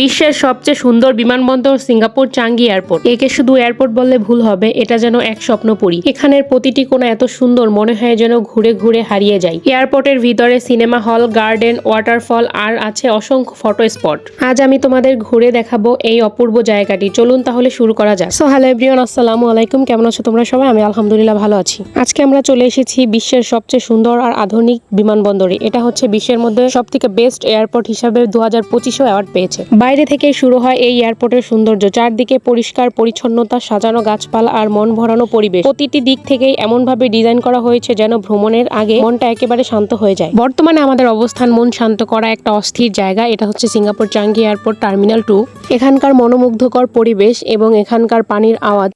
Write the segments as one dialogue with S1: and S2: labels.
S1: বিশ্বের সবচেয়ে সুন্দর বিমানবন্দর সিঙ্গাপুর চাঙ্গি এয়ারপোর্ট। একে শুধু এয়ারপোর্ট বললে ভুল হবে, এটা যেন এক স্বপ্ন স্বপ্নপুরী। এখানের প্রতিটি কোনো এত সুন্দর মনে হয় যেন ঘুরে ঘুরে হারিয়ে যায় এয়ারপোর্টের ভিতরে সিনেমা হল, গার্ডেন, ওয়াটারফল, আর আছে অসংখ্য ফটো স্পট। আজ আমি তোমাদের ঘুরে দেখাবো এই অপূর্ব জায়গাটি। চলুন তাহলে শুরু করা যাক। সো হ্যালো এভরিওয়ান আসসালামু আলাইকুম। কেমন আছো তোমরা সবাই? আমি আলহামদুলিল্লাহ ভালো আছি। আজকে আমরা চলে এসেছি বিশ্বের সবচেয়ে সুন্দর আর আধুনিক বিমানবন্দরে। এটা হচ্ছে বিশ্বের মধ্যে সব থেকে বেস্ট এয়ারপোর্ট হিসাবে দু হাজার পঁচিশেও অ্যাওয়ার্ড পেয়েছে। বাইরে থেকে শুরু হয় এই এয়ারপোর্টের সৌন্দর্য। চারদিকে পরিষ্কার, পরিচ্ছন্নতা, সাজানো গাছপালা আর মন ভরানো পরিবেশ। প্রতিটি দিক থেকেই এমনভাবে ডিজাইন করা হয়েছে যেন ভ্রমণের আগে মনটা একেবারে শান্ত হয়ে যায়। বর্তমানে আমাদের অবস্থান মন শান্ত করা একটা অস্থির জায়গা। এটা হচ্ছে Singapore Changi airport terminal two. এখানকার মনোমুগ্ধকর পরিবেশ এবং এখানকার পানির আওয়াজ।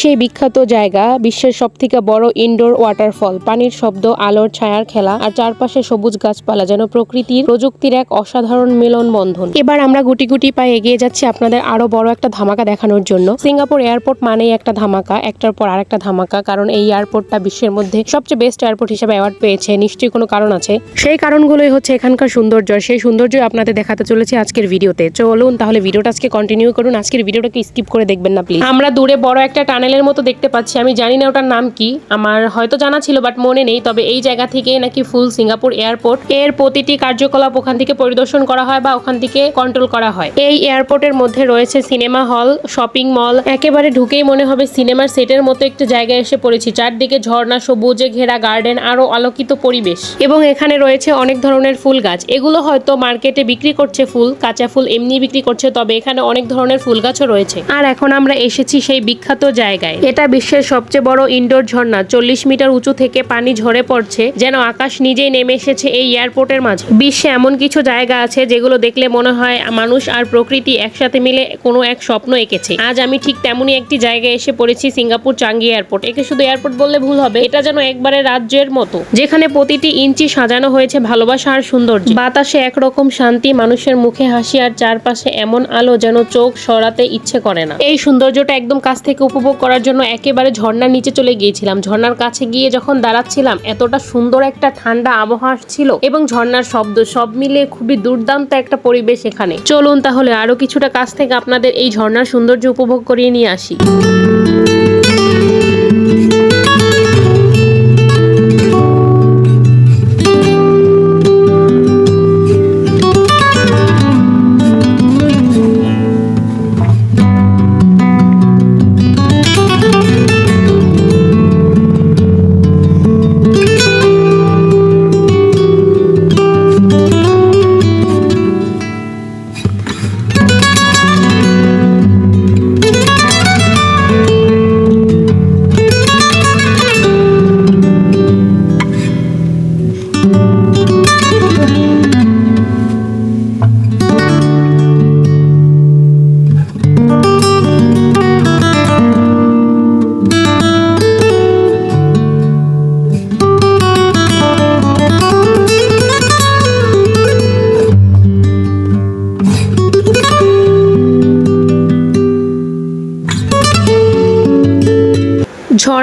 S1: সেই বিখ্যাত জায়গা, বিশ্বের সব থেকে বড় ইনডোর ওয়াটারফল পানির শব্দ, আলোর ছায়ার খেলা আর চারপাশে সবুজ গাছপালা যেন প্রকৃতির, প্রযুক্তির এক অসাধারণ মিলন বন্ধন এবার আমরা গুটি গুটি পায়ে এগিয়ে যাচ্ছি আপনাদের আরও বড় একটা ধামাকা দেখানোর জন্য। সিঙ্গাপুর এয়ারপোর্ট মানেই একটা ধামাকা, একটার পর আরেকটা ধামাকা, কারণ এই এয়ারপোর্টটা বিশ্বের মধ্যে সবচেয়ে বেস্ট এয়ারপোর্ট হিসেবে অ্যাওয়ার্ড পেয়েছে, নিশ্চয়ই কোনো কারণ আছে। সেই কারণগুলোই হচ্ছে এখানকার সৌন্দর্য সেই সৌন্দর্য আপনাদের দেখাতে চলেছে আজকের ভিডিওতে। চলুন তাহলে ভিডিওটা আজকে কন্টিনিউ করুন, আজকের ভিডিওটাকে স্কিপ করে দেখবেন না প্লিজ আমরা দূরে বড় একটা টানেলের মতো দেখতে পাচ্ছি। আমি জানি না ওটার নাম কি। আমার হয়তো জানা ছিল বাট মনে নেই। তবে এই জায়গা থেকে নাকি ফুল সিঙ্গাপুর এয়ারপোর্ট এর প্রতিটি কার্যকলাপ ওখান থেকে পরিদর্শন করা হয় বা ওখান থেকে কন্ট্রোল করা হয়। এই এয়ারপোর্টের মধ্যে রয়েছে সিনেমা হল শপিং মল একেবারে ঢুকেই মনে হবে সিনেমার সেটের মতো একটি জায়গায় এসে পড়েছি। চারদিকে ঝর্ণা, সবুজে ঘেরা গার্ডেন আরও আলোকিত পরিবেশ। এবং এখানে রয়েছে অনেক ধরনের ফুল গাছ। এগুলো হয়তো মার্কেটে বিক্রি করছে ফুল, কাঁচা ফুল এমনি বিক্রি করছে, তবে এখানে অনেক ধরনের ফুল গাছও রয়েছে। আর এখন আমরা এসেছি সেই বিখ্যাত জায়গায়। এটা বিশ্বের সবচেয়ে বড় ইনডোর ঝর্ণা। চল্লিশ মিটার উঁচু থেকে পানি ঝরে পড়ছে, যেন আকাশ নিজেই নেমে এসেছে এই এয়ারপোর্টের মাঝে। বিশ্বে এমন কিছু জায়গা আছে যেগুলো দেখলে মনে হয় মানুষ আর প্রকৃতি একসাথে মিলে কোনো এক স্বপ্ন এঁকেছে। আজ আমি ঠিক তেমনই একটি জায়গায় এসে পড়েছি সিঙ্গাপুর চাঙ্গি এয়ারপোর্ট। একে শুধু এয়ারপোর্ট বললে ভুল হবে, এটা যেন একবারে রাজ্যের মতো। যেখানে প্রতিটি ইঞ্চি সাজানো হয়েছে ভালোবাসা আর সৌন্দর্য। বাতাসে একরকম শান্তি, মানুষের মুখে হাসি আর চারপাশে এমন আলো যেন চোখ সরাতে ইচ্ছে করে না। এই সৌন্দর্যটা একদম কাছ থেকে উপভোগ করার জন্য একেবারে ঝর্নার নিচে চলে গিয়েছিলাম। ঝর্নার কাছে গিয়ে যখন দাঁড়াচ্ছিলাম, এতটা সুন্দর একটা ঠান্ডা আবহাওয়া ছিল এবং ঝর্নার শব্দ, সব মিলে খুবই দুর্দান্ত একটা পরিবেশ এখানে। চলুন তাহলে আরও কিছুটা কাছ থেকে আপনাদের এই ঝর্নার সৌন্দর্য উপভোগ করিয়ে নিয়ে আসি।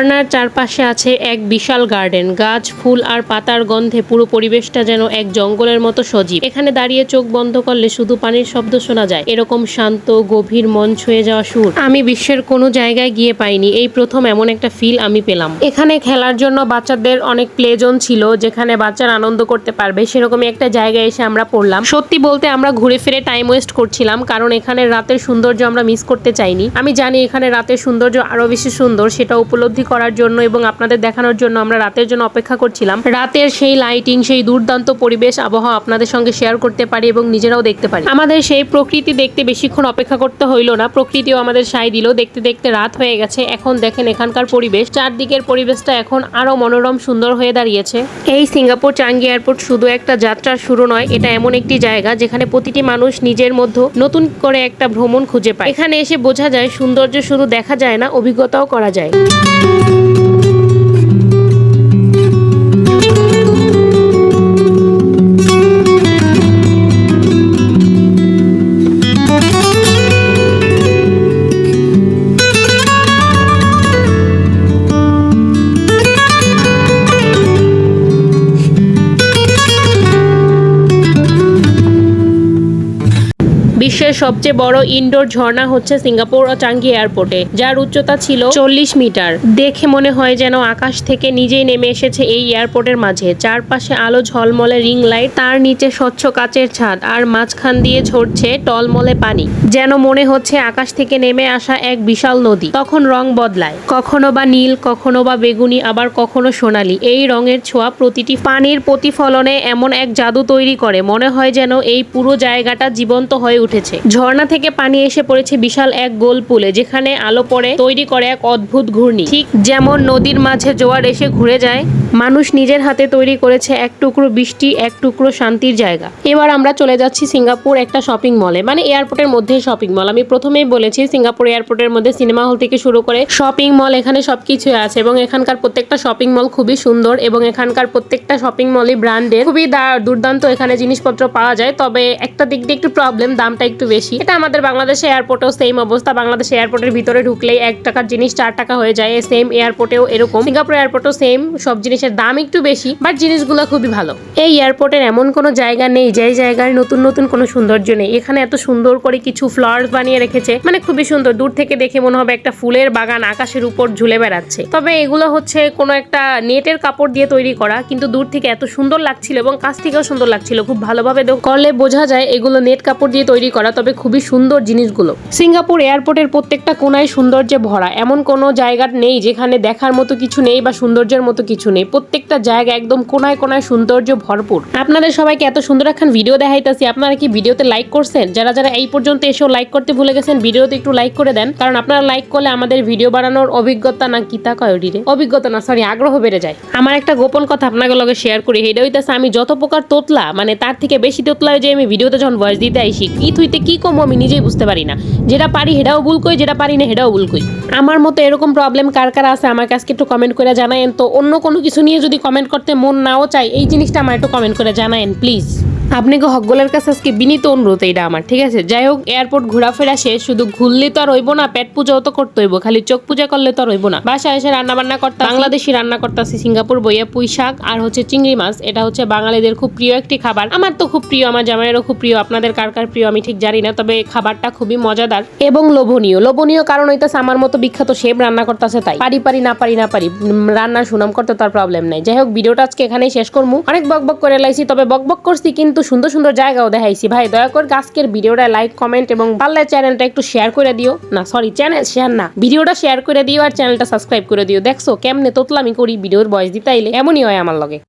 S1: ঝর্ণার চারপাশে আছে এক বিশাল গার্ডেন। গাছ, ফুল আর পাতার গন্ধে পুরো পরিবেশটা যেন এক জঙ্গলের মতো সজীব। এখানে দাঁড়িয়ে চোখ বন্ধ করলে শুধু পানির শব্দ শোনা যায়। এরকম শান্ত, গভীর মন ছুঁয়ে যাওয়া সুর আমি বিশ্বের কোনো জায়গায় গিয়ে পাইনি। এই প্রথম এমন একটা ফিল আমি পেলাম। এখানে খেলার জন্য বাচ্চাদের অনেক প্লে জোন ছিল, যেখানে বাচ্চারা আনন্দ করতে পারবে। সেরকমই একটা জায়গায় এসে আমরা পড়লাম। সত্যি বলতে আমরা ঘুরে ফিরে টাইম ওয়েস্ট করছিলাম, কারণ এখানে রাতের সৌন্দর্য আমরা মিস করতে চাইনি। আমি জানি এখানে রাতের সৌন্দর্য আরও বেশি সুন্দর, সেটা উপলব্ধি করার জন্য এবং আপনাদের দেখানোর জন্য আমরা রাতের জন্য অপেক্ষা করছিলাম। রাতের সেই লাইটিং সেই দুর্দান্ত পরিবেশ, আবহাওয়া আপনাদের সঙ্গে শেয়ার করতে পারি এবং নিজেরাও দেখতে পারি। আমাদের সেই প্রকৃতি দেখতে বেশিক্ষণ অপেক্ষা করতে হইল না, প্রকৃতিও আমাদের সাই দিল। দেখতে দেখতে রাত হয়ে গেছে, এখন দেখেন এখানকার পরিবেশ। চারদিকের পরিবেশটা এখন আরও মনোরম, সুন্দর হয়ে দাঁড়িয়েছে। এই সিঙ্গাপুর চাঙ্গি এয়ারপোর্ট শুধু একটা যাত্রার শুরু নয়, এটা এমন একটি জায়গা যেখানে প্রতিটি মানুষ নিজের মধ্যে নতুন করে একটা ভ্রমণ খুঁজে পায়। এখানে এসে বোঝা যায়, সৌন্দর্য শুধু দেখা যায় না, অভিজ্ঞতাও করা যায়। বিশ্বের সবচেয়ে বড় ইনডোর ঝর্ণা হচ্ছে সিঙ্গাপুর ও চাঙ্গি এয়ারপোর্টে, যার উচ্চতা ছিল চল্লিশ মিটার। দেখে মনে হয় যেন আকাশ থেকে নিজেই নেমে এসেছে এই এয়ারপোর্টের মাঝে। চারপাশে আলো ঝলমলে রিং লাইট, তার নিচে স্বচ্ছ কাচের ছাদ, আর মাঝখান দিয়ে ঝরছে টলমলে পানি। যেন মনে হচ্ছে আকাশ থেকে নেমে আসা এক বিশাল নদী। তখন রং বদলায়। কখনো বা নীল, কখনো বা বেগুনি, আবার কখনো সোনালি। এই রঙের ছোঁয়া প্রতিটি পানির প্রতিফলনে এমন এক জাদু তৈরি করে। মনে হয় যেন এই পুরো জায়গাটা জীবন্ত হয়ে উঠেছে। ঝর্ণা থেকে পানি এসে পড়েছে বিশাল এক গোল পুলে, যেখানে আলো পড়ে, তৈরি করে এক অদ্ভুত ঘূর্ণি। ঠিক যেমন নদীর মাঝে জোয়ার এসে ঘুরে যায়, মানুষ নিজের হাতে তৈরি করেছে এক টুকরো বৃষ্টি, এক টুকরো শান্তির জায়গা। এবার আমরা চলে যাচ্ছি সিঙ্গাপুর একটা শপিং মলে মানে এয়ারপোর্টের মধ্যে শপিং মল আমি প্রথমেই বলেছি, সিঙ্গাপুর এয়ারপোর্টের মধ্যে সিনেমা হল থেকে শুরু করে শপিং মল এখানে সবকিছু আছে এবং এখানকার প্রত্যেকটা শপিং মল খুবই সুন্দর এবং এখানকার প্রত্যেকটা শপিং মলই ব্র্যান্ডের খুবই দুর্দান্ত এখানে জিনিসপত্র পাওয়া যায়, তবে একটা দিক দিয়ে একটু প্রবলেম দামটা একটু বেশি। এটা আমাদের বাংলাদেশে এয়ারপোর্টেও সেম অবস্থা। বাংলাদেশ এয়ারপোর্টের ভিতরে ঢুকলেই এক টাকার জিনিস চার টাকা হয়ে যায়। সেম এয়ারপোর্টেও এরকম। সিঙ্গাপুর এয়ারপোর্টও সেম সব জিনিসের দাম একটু বেশি বাট জিনিসগুলো খুবই ভালো। এই এয়ারপোর্টের এমন কোনো জায়গা নেই, যেই জায়গায় নতুন নতুন কোনো সৌন্দর্য নেই। এখানে এত সুন্দর করে কিছু ফ্লাওয়ার্স বানিয়ে রেখেছে। মানে খুবই সুন্দর। দূর থেকে দেখে মনে হবে একটা ফুলের বাগান আকাশের উপর ঝুলে বেড়াচ্ছে। তবে এগুলো হচ্ছে কোনো একটা নেটের কাপড় দিয়ে তৈরি করা, কিন্তু দূর থেকে এত সুন্দর লাগছিল এবং কাছ থেকেও সুন্দর লাগছিল। খুব ভালোভাবে করলে বোঝা যায় এগুলো নেট কাপড় দিয়ে তৈরি করা। তবে খুবই সুন্দর জিনিসগুলো। সিঙ্গাপুর এয়ারপোর্টের প্রত্যেকটা কোনায় সৌন্দর্যে ভরা। এমন কোনো জায়গা নেই যেখানে দেখার মতো কিছু নেই বা সৌন্দর্যের মতো কিছু নেই। প্রত্যেকটা জায়গা একদম কোনায় কোনায় সৌন্দর্য ভরপুর। আপনাদের সবাইকে এত সুন্দর একখান ভিডিও দেখাইতেছি। আপনারা কি ভিডিওতে লাইক করছেন? যারা যারা এই পর্যন্ত এসেও লাইক করতে ভুলে গেছেন, ভিডিওতে একটু লাইক করে দেন। কারণ আপনারা লাইক করলে আমাদের ভিডিও বানানোর অভিজ্ঞতা না কিতা কয় ওটিরে অভিজ্ঞতা না সরি আগ্রহ বেড়ে যায়। আমার একটা গোপন কথা আপনাদের লগে শেয়ার করি। এটা হইতেছে আমি যত প্রকার তোতলা মানে তার থেকে বেশি তোতলা যে আমি ভিডিওতে যখন ভয়েস দিতে আইসি, কি থুইতে কি কম আমি নিজেই বুঝতে পারি না। যেটা পারি হেডাও ভুল কই, যেটা পারি না হেডাও ভুল কই। আমার মতো এরকম প্রবলেম কার কার আছে আমার কাছে একটু কমেন্ট করে জানায়েন। তো অন্য কোনো কিছু নিয়ে যদি কমেন্ট করতে মন নাও চাই এই জিনিসটা আমার একটু কমেন্ট করে জানায়েন প্লিজ আপনাকে হকগোলের কাছে আজকে বিনীত অনুরোধ এইটা আমার, ঠিক আছে? যাই হোক এয়ারপোর্ট ঘোরাফেরা শেষ, শুধু ঘুরলে তো আর হইব না, পেট পূজাও তো করতে হইব, খালি চোখ পূজা করলে তো আর হইব না। বাসায় এসে রান্না বান্না করতে বাংলাদেশি রান্না করতেছি, সিঙ্গাপুর বইয়া পুঁই শাক আর হচ্ছে চিংড়ি মাছ, এটা হচ্ছে বাঙালিদের খুব প্রিয় একটি খাবার। আমার তো খুব প্রিয়, আমার জামাইয়েরও খুব প্রিয়, আপনাদের কার কার প্রিয় আমি ঠিক জানি না, তবে খাবারটা খুবই মজাদার এবং লোভনীয়। লোভনীয় কারণ হইতেছে, আমার মতো বিখ্যাত শেফ রান্না করতেছে তাই। পারি পারি, না পারি না পারি রান্নার সুনাম করতে তার প্রবলেম নাই। যাই হোক, ভিডিওটা আজকে এখানেই শেষ করব অনেক বক বক করে লাইছি, তবে বক বক করছি, কিন্তু সুন্দর সুন্দর জায়গাও দেখাইছি। ভাই, দয়া করে আজকের ভিডিওটা লাইক কমেন্ট এবং পারলে চ্যানেলটা একটু শেয়ার করে দিও। না সরি চ্যানেল শেয়ার না, ভিডিওটা শেয়ার করে দিও আর চ্যানেলটা সাবস্ক্রাইব করে দিও। দেখছ, কেমনে তোতলামি করি, ভিডিওর বয়স দিতাইলে, এমনই হয় আমার লগে।